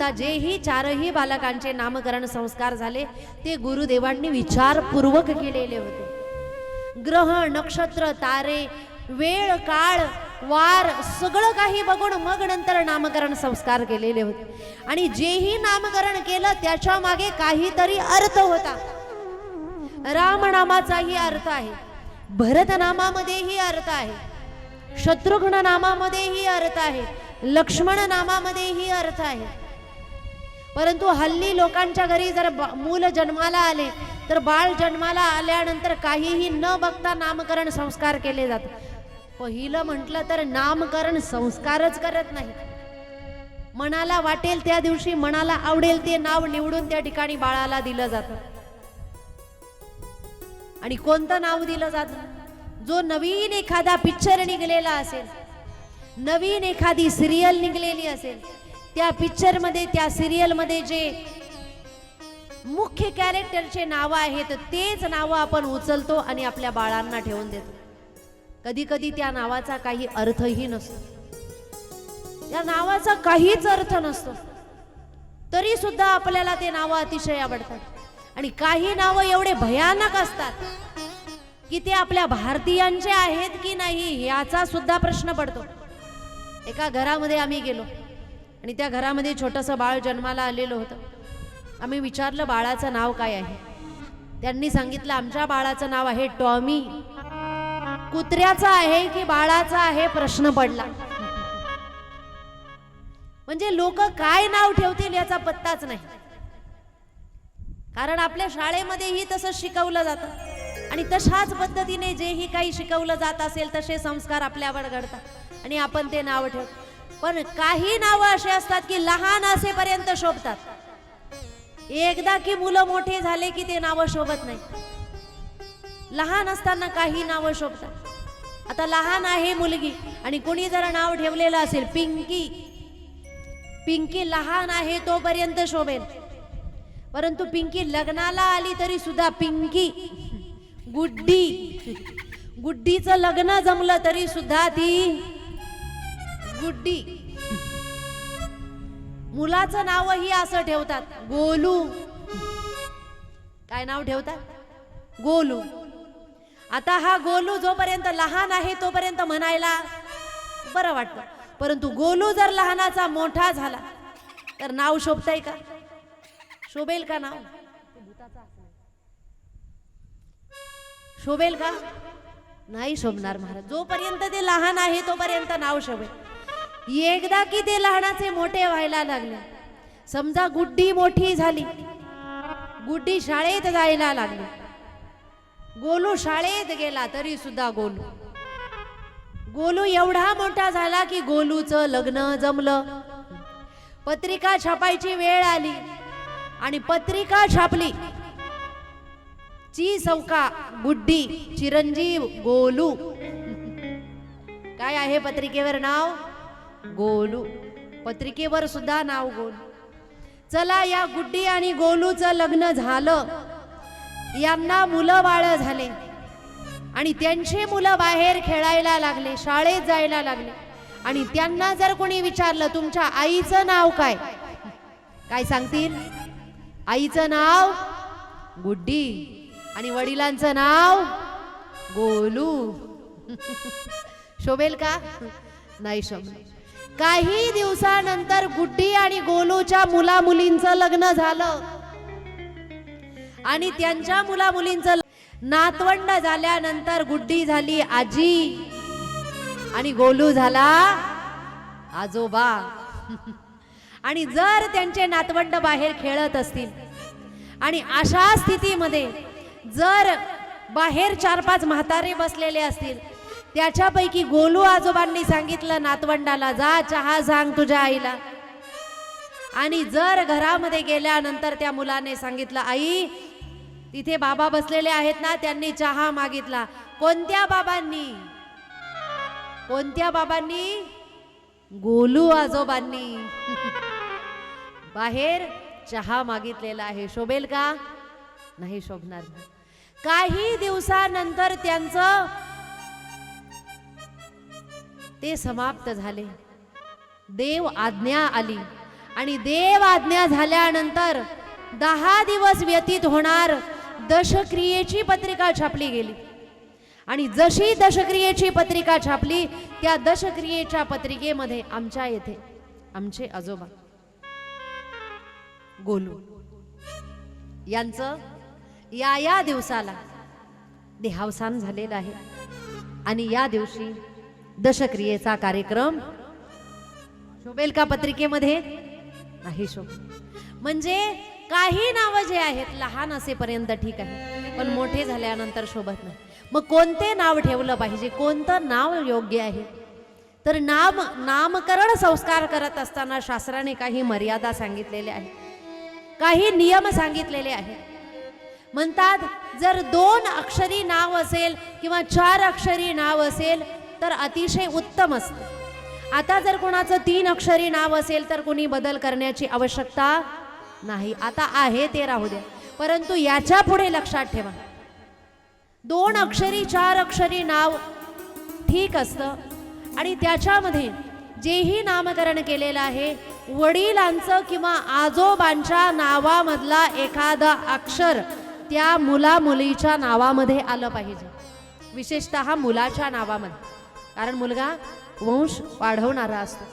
आता जेही चारही बालकांचे नामकरण संस्कार झाले ते गुरुदेवांनी विचारपूर्वक केलेले होते. ग्रह नक्षत्र तारे वेळ काळ वार सगळं काही बघून मग नंतर नामकरण संस्कार केलेले होते. आणि जेही नामकरण केलं त्याच्यामागे काहीतरी अर्थ होता. राम नामाचाही अर्थ आहे. भरत नामामध्येही अर्थ आहे. शत्रुघ्न नामामध्येही अर्थ आहे. लक्ष्मण नामामध्येही अर्थ आहे. परंतु हल्ली लोकांच्या घरी जर ब- मूल जन्माला आले तर बाळ जन्माला आल्यानंतर काहीही न बघता नामकरण संस्कार केले जातात. पहिलं म्हटलं तर नामकरण संस्कारच करत नाही. मनाला वाटेल त्या दिवशी मनाला आवडेल ते नाव निवडून त्या ठिकाणी बाळाला दिलं जातं. आणि कोणतं नाव दिलं जातं? जो नवीन एखादा पिक्चर निघलेला असेल नवीन एखादी सिरियल निघलेली असेल त्या पिक्चरमध्ये त्या सिरियलमध्ये जे मुख्य कॅरेक्टरचे नाव आहेत तेच नावं आपण उचलतो आणि आपल्या बाळांना ठेवून देतो. कधी कधी त्या नावाचा काही अर्थही नसतो. त्या नावाचा काहीच अर्थ नसतो. तरी सुद्धा आपल्याला ते नावं अतिशय आवडतात. आणि काही नावं एवढे भयानक असतात की ते आपल्या भारतीयांचे आहेत की नाही याचा सुद्धा प्रश्न पडतो. एका घरामध्ये आम्ही गेलो. आणि त्या घरामध्ये छोटंसं बाळ जन्माला आलेलं होतं. आम्ही विचारलं बाळाचं नाव काय आहे? त्यांनी सांगितलं आमच्या बाळाचं नाव आहे टॉमी. कुत्र्याचं आहे की बाळाचा आहे? प्रश्न पडला. म्हणजे लोक काय नाव ठेवतील याचा पत्ताच नाही. कारण आपल्या शाळेमध्येही तसं शिकवलं जातं. आणि तशाच पद्धतीने जेही काही शिकवलं जात असेल तसे संस्कार आपल्यावर घडतात. आणि आपण ते नाव ठेवतो. पण काही नावं असे असतात की लहान असेपर्यंत शोभतात. एकदा की मुलं मोठे झाले की ते नावं शोभत नाही. लहान असताना काही नावं शोभतात. आता लहान आहे मुलगी आणि कोणी जर नाव ठेवलेलं असेल पिंकी. पिंकी लहान आहे तोपर्यंत शोभेल. परंतु पिंकी लग्नाला आली तरी सुद्धा पिंकी गुड्डी. गुड्डीचं लग्न जमलं तरी सुद्धा ती गुड्डी. मुलाचं नावही असं ठेवतात गोलू. काय नाव ठेवतात? गोलू. आता हा गोलू जोपर्यंत लहान आहे तोपर्यंत म्हणायला बरं वाटतं. परंतु गोलू जर लहानाचा मोठा झाला तर नाव शोभताय का? शोभेल का नाव? शोभेल का? नाही शोभणार महाराज. जोपर्यंत ते लहान आहे तोपर्यंत नाव शोभेल. एकदा की ते लहानाचे मोठे व्हायला लागले. समजा गुड्डी मोठी झाली. गुड्डी शाळेत जायला लागली. गोलू शाळेत गेला तरी सुद्धा गोलू. गोलू एवढा मोठा झाला की गोलूचं लग्न जमलं. पत्रिका छापायची वेळ आली आणि पत्रिका छापली. ची चौका गुड्डी चिरंजीव गोलू. काय आहे पत्रिकेवर नाव? गोलू. पत्रिकेवर सुद्धा नाव गोलू. चला या गुड्डी आणि गोलूचं लग्न झालं. यांना मुलं बाळ झाले. आणि त्यांची मुलं बाहेर खेळायला लागले शाळेत जायला लागले. आणि त्यांना जर कोणी विचारलं तुमच्या आईचं नाव काय? काय सांगतील? आईचं नाव गुड्डी आणि वडिलांचं नाव गोलू. शोभेल का? नाही शोभेल. काही दिवसानंतर गुड्डी आणि गोलूच्या मुला मुलींचं लग्न झालं. आणि त्यांच्या मुला मुलींचं नातवंड झाल्यानंतर गुड्डी झाली आजी आणि गोलू झाला आजोबा. आणि जर त्यांचे नातवंड बाहेर खेळत असतील आणि अशा स्थितीमध्ये जर बाहेर चार पाच म्हातारे बसलेले असतील त्याच्यापैकी गोलू आजोबांनी सांगितलं नातवंडाला जा चहा सांग तुझ्या आईला. आणि जर घरामध्ये गेल्यानंतर त्या मुलाने सांगितलं आई तिथे बाबा बसलेले आहेत ना त्यांनी चहा मागितला. कोणत्या बाबांनी? कोणत्या बाबांनी? गोलू आजोबांनी. बाहेर चहा मागितलेला आहे. शोभेल का? नाही शोभणार. काही दिवसानंतर त्यांचं ते समाप्त झाले. देव आज्ञा आली. आणि देव आज्ञा झाल्यानंतर दहा दिवस व्यतीत होणार दशक्रियेची पत्रिका छापली गेली. आणि जशी दशक्रियेची पत्रिका छापली त्या दशक्रियेच्या पत्रिकेमध्ये आमच्या येथे आमचे आजोबा. गोलू. यांचं या या दिवसाला देहावसान झालेलं आहे. आणि या दिवशी दशक्रियेचा कार्यक्रम. शोभेल का पत्रिकेमध्ये? नाही शोभ. म्हणजे काही नावं जे आहेत लहान असेपर्यंत ठीक आहे. पण मोठे झाल्यानंतर शोभत नाही. मग कोणते नाव ठेवलं पाहिजे? कोणतं नाव योग्य आहे? तर नाम नामकरण संस्कार करत असताना शास्त्राने काही मर्यादा सांगितलेल्या आहेत. काही नियम सांगितलेले आहेत. म्हणतात जर दोन अक्षरी नाव असेल किंवा चार अक्षरी नाव असेल तर अतिशय उत्तम असतं. आता जर कोणाचं तीन अक्षरी नाव असेल तर कोणी बदल करण्याची आवश्यकता नाही. आता आहे ते राहू द्या. परंतु याच्यापुढे लक्षात ठेवा. दोन अक्षरी चार अक्षरी नाव ठीक असतं. आणि त्याच्यामध्ये जेही नामकरण केलेलं आहे वडिलांचं किंवा आजोबांच्या नावामधला एखादा अक्षर त्या मुला मुलीच्या नावामध्ये आलं पाहिजे. विशेषतः मुलाच्या नावामध्ये. कारण मुलगा वंश वाढवणारा असतो.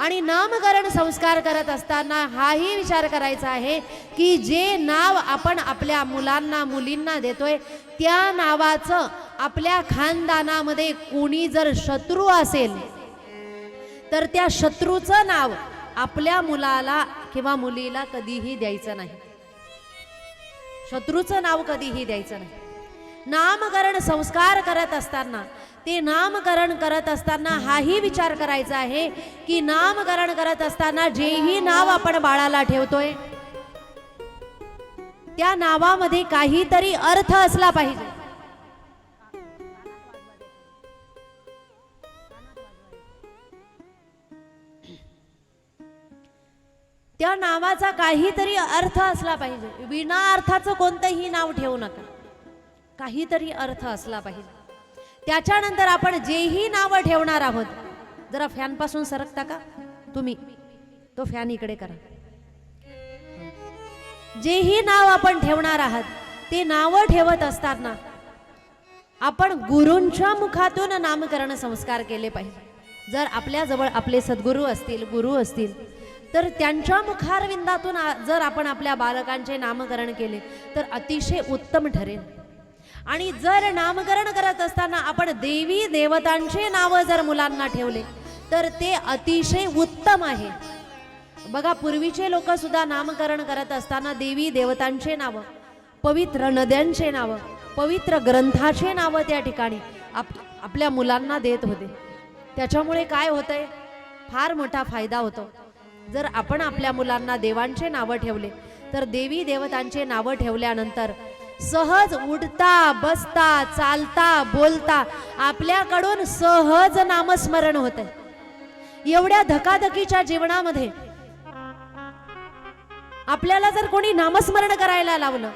आणि नामकरण संस्कार करत असताना हाही विचार करायचा आहे की जे नाव आपण आपल्या मुलांना मुलींना देतोय त्या नावाचं आपल्या खानदानामध्ये कोणी जर शत्रू असेल तर त्या शत्रूचं नाव आपल्या मुलाला किंवा मुलीला कधीही द्यायचं नाही. शत्रूचं नाव कधीही द्यायचं नाही. नामकरण संस्कार करत असताना ते नामकरण करत असताना हाही विचार करायचा आहे की नामकरण करत असताना जेही नाव आपण बाळाला ठेवतोय त्या नावामध्ये काहीतरी अर्थ असला पाहिजे. त्या नावाचा काहीतरी अर्थ असला पाहिजे. विना अर्थाचं कोणतंही नाव ठेवू नका. काहीतरी अर्थ असला पाहिजे. त्याच्यानंतर आपण जेही नावं ठेवणार आहोत जरा फॅनपासून सरकता का? तुम्ही. तो फॅन इकडे करा. जेही नाव आपण ठेवणार आहात ते नावं ठेवत असताना आपण गुरूंच्या मुखातून नामकरण संस्कार केले पाहिजे. जर आपल्याजवळ आपले सद्गुरू असतील गुरु असतील तर त्यांच्या मुखारविंदातून जर आपण आपल्या बालकांचे नामकरण केले तर अतिशय उत्तम ठरेल. आणि जर नामकरण करत असताना आपण देवी देवतांचे नाव जर मुलांना ठेवले तर ते अतिशय उत्तम आहे. बघा पूर्वीचे लोक सुद्धा नामकरण करत असताना देवी देवतांचे नाव पवित्र नद्यांचे नाव पवित्र ग्रंथाचे नाव त्या ठिकाणी आप आपल्या मुलांना देत होते. त्याच्यामुळे काय होतंय? फार मोठा फायदा होतो. जर आपण आपल्या मुलांना देवांचे नावं ठेवले तर देवी देवतांचे नावं ठेवल्यानंतर सहज उठता बसता चालता बोलता आपल्याकडून सहज नामस्मरण होत एवढ्या धकाधकीच्या जीवनामध्ये आपल्याला जर कोणी नामस्मरण करायला लावलं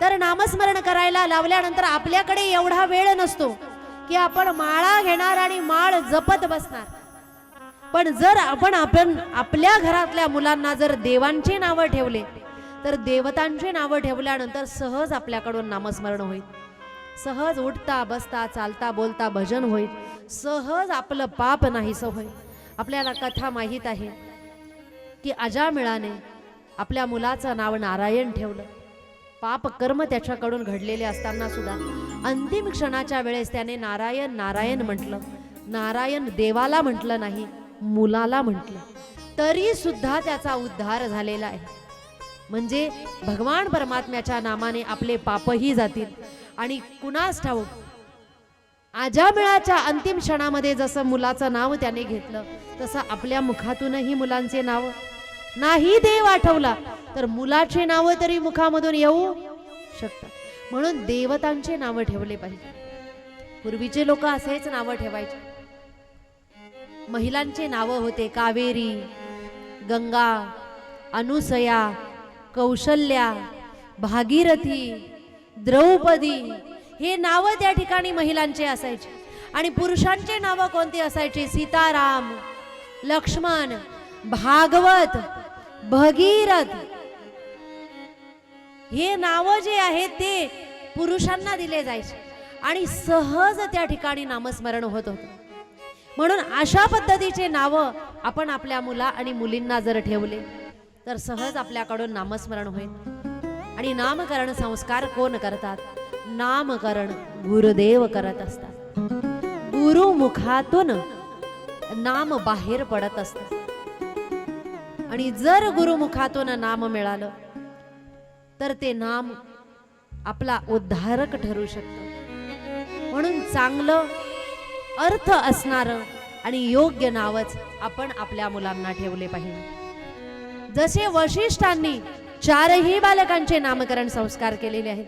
तर नामस्मरण करायला लावल्यानंतर आपल्याकडे एवढा वेळ नसतो की आपण माळा घेणार आणि माळ जपत बसणार. पण जर आपण आपण आपल्या घरातल्या मुलांना जर देवांची नावं ठेवले तर देवतांची नावं ठेवल्यानंतर सहज आपल्याकडून नामस्मरण होईल. सहज उठता बसता चालता बोलता भजन होईल. सहज आपलं पाप नाहीसं होईल. आपल्याला कथा माहीत आहे की अजामिळाने आपल्या मुलाचं नाव नारायण ठेवलं. पाप कर्म त्याच्याकडून घडलेले असताना सुद्धा अंतिम क्षणाच्या वेळेस त्याने नारायण नारायण म्हटलं. नारायण देवाला म्हटलं नाही मुलाला म्हटलं. तरी सुद्धा त्याचा उद्धार झालेला आहे. म्हणजे भगवान परमात्म्याच्या नामाने आपले पापही जातील. आणि कुणास ठाऊक आजामिळाच्या अंतिम क्षणामध्ये जसं मुलाचं नाव त्याने घेतलं तसं आपल्या मुखातूनही मुलांचे नाव. नाही देव आठवला तर मुलाचे नाव तरी मुखामधून येऊ शकतात म्हणून देवतांचे नावं ठेवले पाहिजे. पूर्वीचे लोक असेच नावं ठेवायचे. महिलांचे नावं होते कावेरी गंगा अनुसया कौशल्या भागीरथी द्रौपदी हे नावं त्या ठिकाणी महिलांचे असायचे. आणि पुरुषांचे नावं कोणती असायची? सीताराम लक्ष्मण भागवत भगीरथ. हे नावं जे आहेत ते पुरुषांना दिले जायचे. आणि सहज त्या ठिकाणी नामस्मरण होत होतं. म्हणून अशा पद्धतीचे नावं आपण आपल्या मुला आणि मुलींना जर ठेवले तर सहज आपल्याकडून नामस्मरण होईल. आणि नामकरण संस्कार कोण करतात? नामकरण गुरुदेव करत असतात. गुरुमुखातून नाम बाहेर पडत असत. आणि जर गुरुमुखातून नाम मिळालं तर ते नाम आपला उद्धारक ठरू शकतं. म्हणून चांगलं अर्थ असणारं आणि योग्य नावच आपण आपल्या मुलांना ठेवले पाहिजे. जसे वशिष्ठांनी चारही बालकांचे नामकरण संस्कार केलेले आहेत.